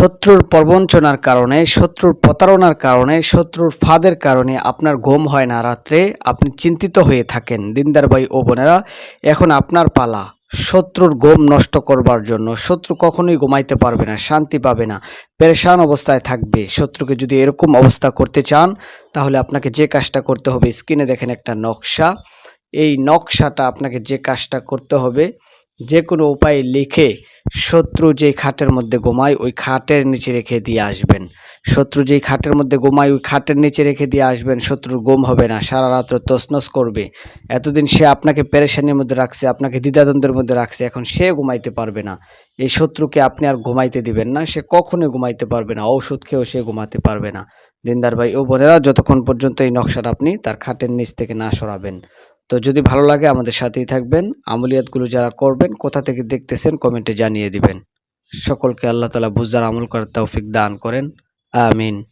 শত্রুর প্রবঞ্চনার কারণে, শত্রুর প্রতারণার কারণে, শত্রুর ফাঁদের কারণে আপনার ঘুম হয় না। রাত্রে আপনি চিন্তিত হয়ে থাকেন। দিনদার ভাই ও বোনেরা, এখন আপনার পালা। শত্রুর ঘুম নষ্ট করবার জন্য শত্রু কখনোই ঘুমাইতে পারবে না, শান্তি পাবে না, পেরেশান অবস্থায় থাকবে। শত্রুকে যদি এরকম অবস্থা করতে চান, তাহলে আপনাকে যে কাজটা করতে হবে, স্ক্রিনে দেখেন একটা নকশা। এই নকশাটা আপনাকে যে কাজটা করতে হবে যে কোনো উপায়ে লিখে শত্রু যেই খাটের মধ্যে ঘুমায়, ওই খাটের নিচে রেখে দিয়ে আসবেন। শত্রু যেই খাটের মধ্যে ঘুমায়, ওই খাটের নিচে রেখে দিয়ে আসবেন। শত্রুর ঘুম হবে না, সারা রাত্র তসনস করবে। এতদিন সে আপনাকে পেরেশানির মধ্যে রাখছে, আপনাকে দ্বিধাদ্বন্দ্বের মধ্যে রাখছে, এখন সে ঘুমাইতে পারবে না। এই শত্রুকে আপনি আর ঘুমাইতে দিবেন না, সে কখনোই ঘুমাইতে পারবে না, ঔষধ খেয়েও সে ঘুমাতে পারবে না। দিনদার ভাই ও বোনেরা, যতক্ষণ পর্যন্ত এই নকশাটা আপনি তার খাটের নিচ থেকে না সরাবেন। তো যদি ভালো লাগে আমাদের সাথেই থাকবেন। আমলিয়াতগুলো যারা করবেন, কোথা থেকে দেখতেছেন কমেন্টে জানিয়ে দিবেন। সকলকে আল্লাহ তালা বুঝার আমল করার তৌফিক দান করেন। আমিন।